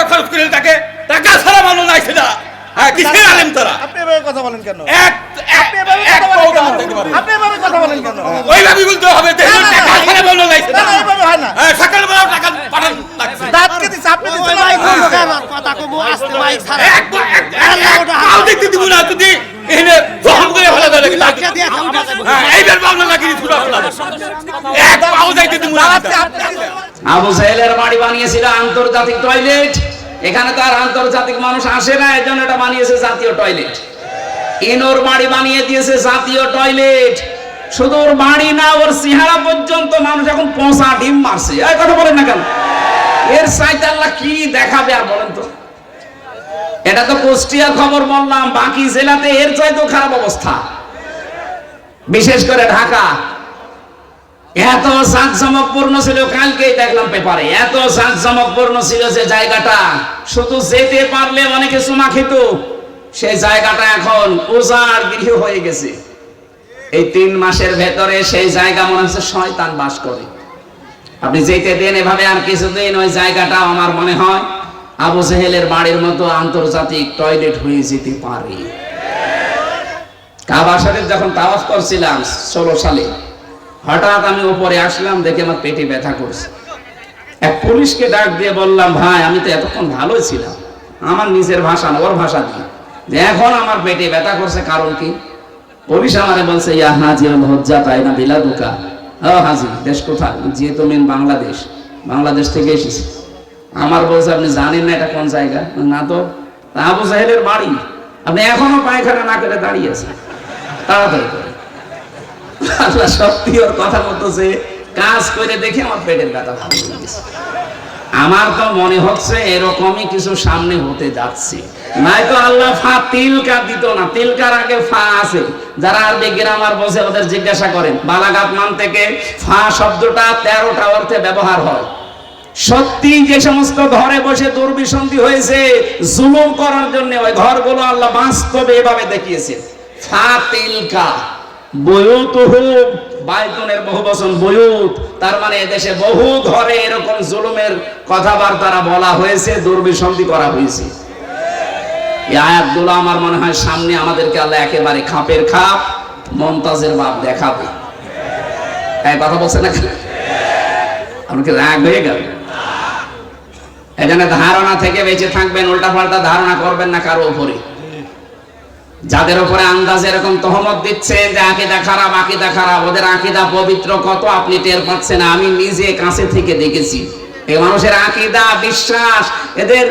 পয়সা খরচ করে তাকে টাকা ছাড়া লাগছে না হ্যাঁ কিসের আলেম তোরা আপনি এভাবে কথা বলেন কেন এক আপনি এভাবে কথা বলেন কেন? আপনি এভাবে কথা বলেন কেন ওইভাবে বলতে হবে যে না, টাকা ছাড়া হয়। হ্যাঁ টাকা পাঠান লাগছে দাঁত আপনি? কথা আস্তে ছাড়া। এক দেখতে দিব যদি এখানে করে দিয়ে খাওয়া যাবে। হ্যাঁ এইবার বাংলা লাগি ছুটা ফেলা এক পাও দেখতে দিব না আপনি আপনি দিচ্ছেন। আবু সাহেলের বাড়ি বানিয়েছিল আন্তর্জাতিক টয়লেট। এখানে তার আন্তর্জাতিক মানুষ আসে না এই জন্য এটা বানিয়েছে জাতীয় টয়লেট। ইনোর বাড়ি বানিয়ে দিয়েছে জাতীয় টয়লেট। শুধু ওর বাড়ি না, ওর চেহারা পর্যন্ত মানুষ এখন পচা ডিম মারছে। এই কথা বলেন না কেন? এর সাইতে আল্লাহ কি দেখাবে আর বলেন তো? এটা তো কুষ্টিয়ার খবর বললাম, বাকি জেলাতে এর চাইতেও খারাপ অবস্থা। বিশেষ করে ঢাকা। এত জাঁকজমকপূর্ণ ছিল, কালকেই দেখলাম পেপারে। এত জাঁকজমকপূর্ণ ছিল যে জায়গাটা। শুধু যেতে পারলে অনেকে চুমা খেত। সেই জায়গাটা এখন উজাড় গৃহ হয়ে গেছে। এই তিন মাসের ভেতরে সেই জায়গা মনে হচ্ছে শয়তান বাস করে। আপনি যেতে দেন, এভাবে আর কিছুদিন ওই জায়গাটা আমার মনে হয়, আবু জেহেলের বাড়ির মতো আন্তর্জাতিক টয়লেট হয়ে যেতে পারে। কাবা শরীফ যখন তাওয়াফ করছিলাম, ষোলো সালে হঠাৎ আমি উপরে আসলাম, দেখে আমার পেটে ব্যথা করছে। এক পুলিশকে ডাক দিয়ে বললাম, ভাই, আমি তো এতক্ষণ ভালোই ছিলাম। আমার নিজের ভাষা না, ওর ভাষা দিয়ে এখন আমার পেটে ব্যথা করছে, কারণ কি? পুলিশ আমারে বলছে, ইয়া হাজি হজ্জা তাই না বিলা দোকা ও হাজি দেশ কোথায়? যে তুমি বাংলাদেশ বাংলাদেশ থেকে এসেছি। আমার বলছে, আপনি জানেন না এটা কোন জায়গা? না তো। আবু জাহেলের বাড়ি। আপনি এখনও পায়খানা না করে দাঁড়িয়ে আছেন। তাড়াতাড়ি আল্লাহ সত্যি ওর কথা মতো যে কাজ করে দেখে আমার পেটের ব্যথা ভালো গেছে। আমার তো মনে হচ্ছে এরকমই কিছু সামনে হতে যাচ্ছে। নাই তো আল্লাহ ফা তিলকা দিত না, তিলকার আগে ফা আছে। যারা আরবি গ্রামার বোঝে ওদের জিজ্ঞাসা করেন, বালাগাত মান থেকে ফা শব্দটা তেরোটা অর্থে ব্যবহার হয়। সত্যি যে সমস্ত ঘরে বসে দুর্বিসন্ধি হয়েছে, জুলুম করার জন্য ওই ঘরগুলো আল্লাহ বাস্তবে এভাবে দেখিয়েছে। ফাতিলকা বয়ুতুহু বাইতুনের বহু বচন বয়ুত। তার মানে এদেশে বহু এরকম জুলুমের বলা হয়েছে করা হয়েছে। আমার মনে হয় সামনে আমাদেরকে আল্লাহ একেবারে খাপের খাপ, মমতাজের বাপ দেখাবে। এই কথা বলছে না আমাকে রাগ হয়ে গেল? এজন্য ধারণা থেকে বেঁচে থাকবেন উল্টা পাল্টা ধারণা করবেন না কারও উপরে। যাদের উপরে আন্দাজ এরকম তহমত দিচ্ছে যে আকিদা খারাপ আকিদা খারাপ, ওদের আকিদা পবিত্র কত আপনি টের পাচ্ছেন? আমি নিজে কাছে থেকে দেখেছি। এই মানুষের আকিদা, বিশ্বাস, এদের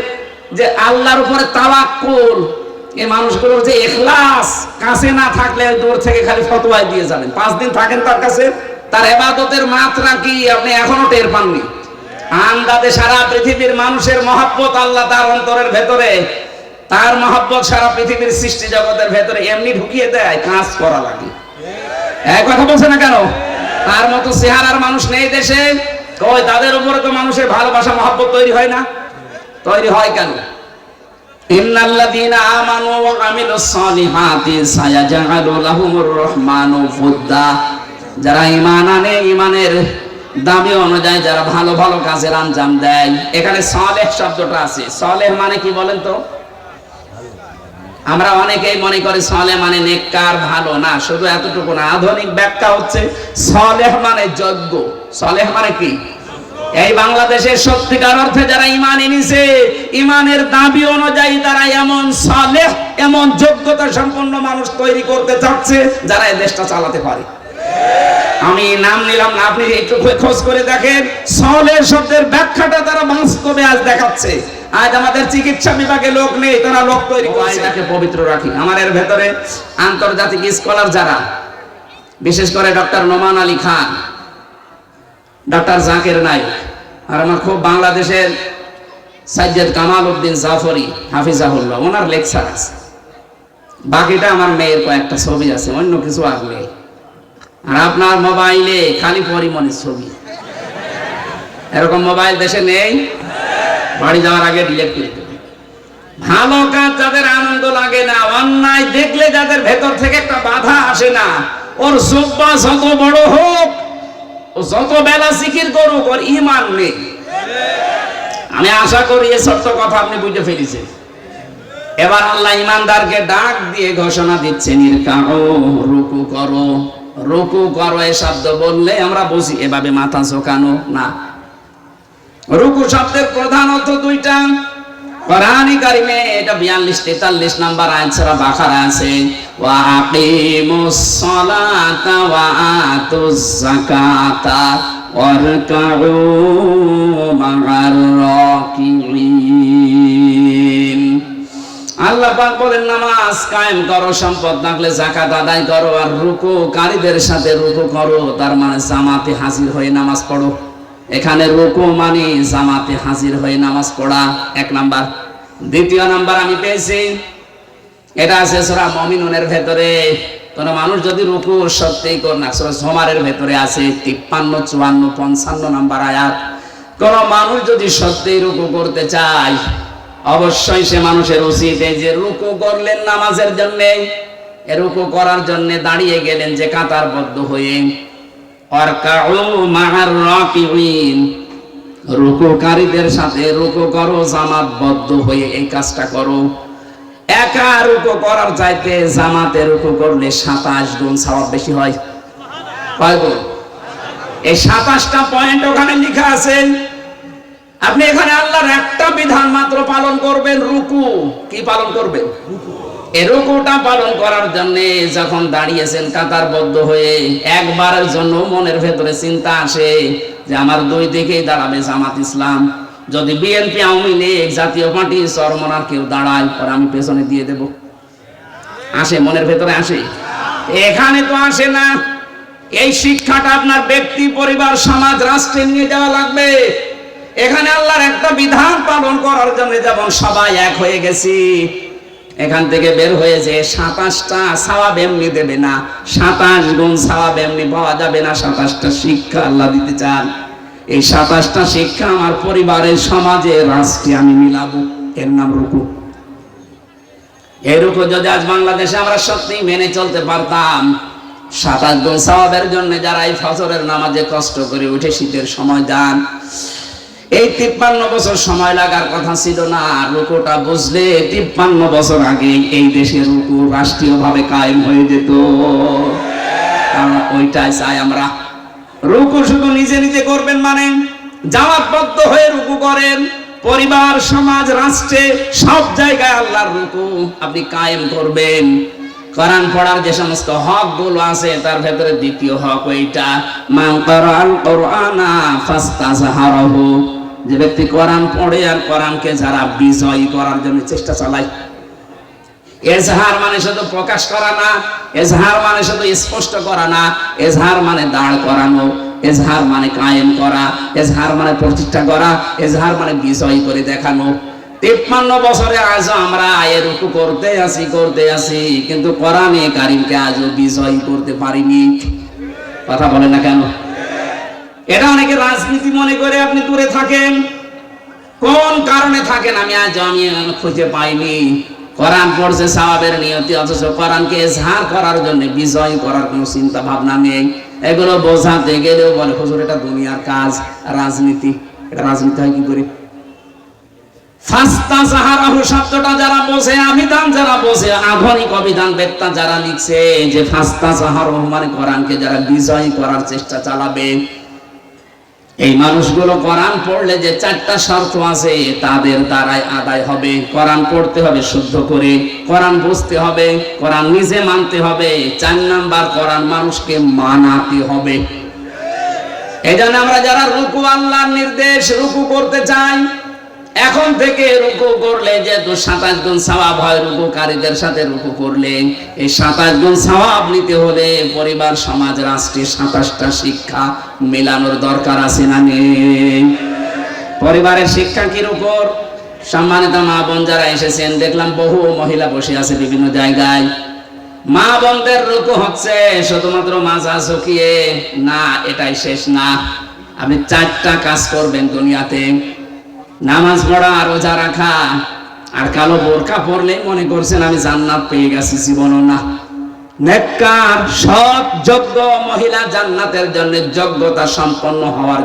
যে আল্লাহর উপরে তাওয়াক্কুল, এই মানুষগুলোর যে এখলাস কাছে না থাকলে দূর থেকে খালি ফতোয়ায় দিয়ে যাবেন পাঁচ দিন থাকেন তার কাছে, তার এবাদতের মাত্রা কি আপনি এখনও টের পাননি? আন্দাজে সারা পৃথিবীর মানুষের মহাব্বত আল্লাহ তার অন্তরের ভেতরে। তার মহাব্বত সারা পৃথিবীর সৃষ্টি জগতের ভেতরে এমনি ঢুকিয়ে দেয়, কাজ করা লাগে। এক কথা বলছে না কেন? তার মতো চেহারার মানুষ নেই দেশে। কই তাদের উপরে তো মানুষের ভালোবাসা, মহাব্বত তৈরি হয় না? তৈরি হয় কেন? যারা ঈমান আনে, ঈমানের দাবি অনুযায়ী যারা ভালো ভালো কাজের আঞ্জাম দেয়। এখানে সালেহ শব্দটা আছে। সালেহ মানে কি বলেন তো? আমরা অনেকেই মনে করি সলে মানে নেককার, ভালো না, শুধু এতটুকু না। আধুনিক ব্যাখ্যা হচ্ছে সলেহ মানে যজ্ঞ। সলেহ মানে কি? এই বাংলাদেশের সত্যিকার অর্থে যারা ইমান এনেছে ইমানের দাবি অনুযায়ী তারা এমন সলেহ, এমন যোগ্যতা সম্পন্ন মানুষ তৈরি করতে চাচ্ছে, যারা এই দেশটা চালাতে পারে। আমি নাম নিলাম না, আপনি একটু খোঁজ করে দেখেন। সলের শব্দের ব্যাখ্যাটা তারা বাস্তবে আজ দেখাচ্ছে। আজ আমাদের চিকিৎসা বিভাগে লোক নেই তারা লোক তৈরি করে এটাকে পবিত্র রাখি। আমার এর ভেতরে আন্তর্জাতিক স্কলার যারা বিশেষ করে ডক্টর নোমান আলী খান ডক্টর জাকির নাইক আর আমার খুব বাংলাদেশের সাজ্জাদ কামাল উদ্দিন জাফরি হাফিজাহুল্লাহ ওনার লেকচার আছে। বাকিটা আমার মেয়ের কয়েকটা ছবি আছে অন্য কিছু আর নেই। আর আপনার মোবাইলে খালি পরিমণের ছবি। এরকম মোবাইল দেশে নেই বাড়ি যাওয়ার আগে ডিলেট করে ভালো কাজ যাদের আনন্দ লাগে না, অন্যায় দেখলে যাদের ভেতর থেকে একটা বাধা আসে না, ওর জব্বা যত বড় হোক, ও যত বেলা জিকির করুক, ওর ইমান নেই। আমি আশা করি এ সত্য কথা আপনি বুঝে পেরেছেন এবার আল্লাহ ইমানদারকে ডাক দিয়ে ঘোষণা দিচ্ছেন রুকু করো। রুকু করো এ শব্দ বললে আমরা বুঝি, এভাবে মাথা ঝোকানো না। রুকু শব্দের প্রধান অর্থ দুইটা। কোরআনি কারিমে এটা 42 43 নাম্বার আয়াত সূরা বাকারা আছে। ওয়া আকিমুস সালাতা ওয়া আতুজ যাকাতা ওয়ারকাউ মা'আর রাকিঈন। আল্লাহ পাক বলেন, নামাজ কায়েম করো, সম্পদ থাকলে যাকাত আদায় করো, আর রুকু কারীদের সাথে রুকু করো, তার মানে জামাতে হাজির হয়ে নামাজ পড়ো। এখানে রুকু মানে জামাতে হাজির হয়ে নামাজ পড়া, এক নাম্বার। দ্বিতীয় নাম্বার আমি পেয়েছি, এটা আছে সূরা মুমিনুনের ভেতরে। কোন মানুষ যদি রুকু সত্যি কর না, সূরা জমারের ভেতরে আছে 53 54 55 নাম্বার আয়াত। কোন মানুষ যদি সত্যি রুকু করতে চায়, অবশ্যই সে মানুষের উচিত এই যে রুকু করলেন নামাজের জন্যে রুকু করার জন্য দাঁড়িয়ে গেলেন যে কাতারবদ্ধ হয়ে রুকুকারীদের সাথে রুকু করো, জামাতবদ্ধ হয়ে এই কাজটা করো। একা রুকু করার চাইতে জামাতে রুকু করলে 27 গুণ সওয়াব বেশি হয়। এই 27টা পয়েন্ট ওখানে লেখা আছে। আপনি এখানে আল্লাহর একটা বিধান মাত্র পালন করবেন, রুকু। কি পালন করবেন? এই রুকুটা পালন করার জন্য যখন দাঁড়িয়েছেন কাতারবদ্ধ হয়ে, একবারের জন্য মনের ভেতরে চিন্তা আসে যে আমার দুই দিকেই দাঁড়াবে জামাত ইসলাম। যদি বিএনপি, আওয়ামী লীগ, জাতীয় পার্টি চরমনার কেউ দাঁড়ায়, পরে আমি পেছনে দিয়ে দেব। আসে, মনের ভেতরে আসে। এখানে তো আসে না। এই শিক্ষাটা আপনার ব্যক্তি, পরিবার, সমাজ, রাষ্ট্রে নিয়ে যাওয়া লাগবে। এখানে আল্লাহর একটা বিধান পালন করার জন্য যেমন সবাই এক হয়ে গেছি এখান থেকে বের হয়েছে সাতাশটা সাওয়াব এমনি দেবে না, সাতাশ গুণ সাওয়াব এমনি পাওয়া যাবে না, সাতাশটা শিক্ষা আল্লাহ দিতে চান। এই সাতাশটা শিক্ষা আমার পরিবারের সমাজে, রাষ্ট্রে আমি মিলাবো। এর নাম রুকু। এরকম যদি আজ বাংলাদেশে আমরা সত্যি মেনে চলতে পারতাম, সাতাশ গুণ সওয়াবের জন্য যারা এই ফজরের নামাজে কষ্ট করে উঠে শীতের সময় যান এই তিপ্পান্ন বছর সময় লাগার কথা ছিল না রুকুটা বুঝলে তিপ্পান্ন বছর আগে এই দেশের রুকু রাষ্ট্রীয়ভাবে কায়েম হয়ে যেত। ওইটাই চাই আমরা। রুকু শুধু নিজে নিজে করবেন মানে জামাতবদ্ধ হয়ে রুকু করেন, পরিবার, সমাজ, রাষ্ট্রে, সব জায়গায় আল্লাহর রুকু আপনি কায়েম করবেন। কোরআন পড়ার যে সমস্ত হকগুলো আছে, তার ভেতরে দ্বিতীয় হক ওইটা, মান করাল কোরআনা ফাস্তাজহারহু। যে ব্যক্তি কোরআন পড়ে আর কোরআনকে যারা বিজয়ী করার জন্য চেষ্টা চালায়। এজহার মানে শুধু প্রকাশ করা না, এজহার মানে শুধু স্পষ্ট করা না, এজহার মানে দাঁড় করানো, এজহার মানে কায়েম করা, এজহার মানে প্রতিষ্ঠা করা, এজহার মানে বিজয়ী করে দেখানো। তিপ্পান্ন বছরে আজও আমরা আয়ের রুকু করতে আসি করতে আসি, কিন্তু কোরআনে কারিমকে আজও বিজয়ী করতে পারিনি। কথা বলে না কেন? এটা অনেকে রাজনীতি মনে করে আপনি দূরে থাকেন। কোন কারণে থাকেন? আমি আজ আমি খুঁজে পাইনি। কোরআন পড়ছে সাহাবের নিয়তি, অথচ কোরআনকে এজহার করার জন্য, বিজয় করার কোনো চিন্তা ভাবনা নেই। এগুলো বোঝাতে গেলেও বলে, হুজুর, এটা দুনিয়ার কাজ, রাজনীতি। এটা রাজনীতি হয় কি করে? ফাস্তা সাহারাহু শব্দটা যারা বোঝে অভিধান যারা বোঝে, আধুনিক অভিধান বেত্তা যারা লিখছে, যে ফাস্তা সাহারাহু মানে কোরআনকে যারা বিজয় করার চেষ্টা চালাবে এই মানুষগুলো কোরআন পড়লে যে চারটা শর্ত আছে, তাদের দ্বারাই আদায় হবে। কোরআন পড়তে হবে শুদ্ধ করে, কোরআন বুঝতে হবে, কোরআন নিজে মানতে হবে। চার নাম্বার, কোরআন মানুষকে মানাতে হবে। এই জন্য আমরা যারা রুকু আল্লাহর নির্দেশ, রুকু করতে চাই এখন থেকে রুকু করলে যেহেতু সাতাশ গুণ সওয়াব হয়, রুকুকারীদের সাথে রুকু করলে এই সাতাশ গুণ সওয়াব নিতে হলে পরিবার, সমাজ, রাষ্ট্রে সাতাশটা শিক্ষা মেলানোর দরকার আছে না নেই? পরিবারের শিক্ষা কির উপর সম্মানিত মা বোন যারা এসেছেন, দেখলাম বহু মহিলা বসে আছে বিভিন্ন জায়গায়। মা বোনদের রুকু হচ্ছে শুধুমাত্র মাজা ঝুঁকিয়ে না, এটাই শেষ না। আপনি চারটা কাজ করবেন দুনিয়াতে। নামাজ পড়া, রোজা রাখা, আর কালো বোরকা পরলে মনে করছেন আমি জান্নাত পেয়ে গেছি জীবন না। নেককার, সৎ, যোগ্য মহিলা জান্নাতের জন্য যোগ্যতা সম্পন্ন হওয়ার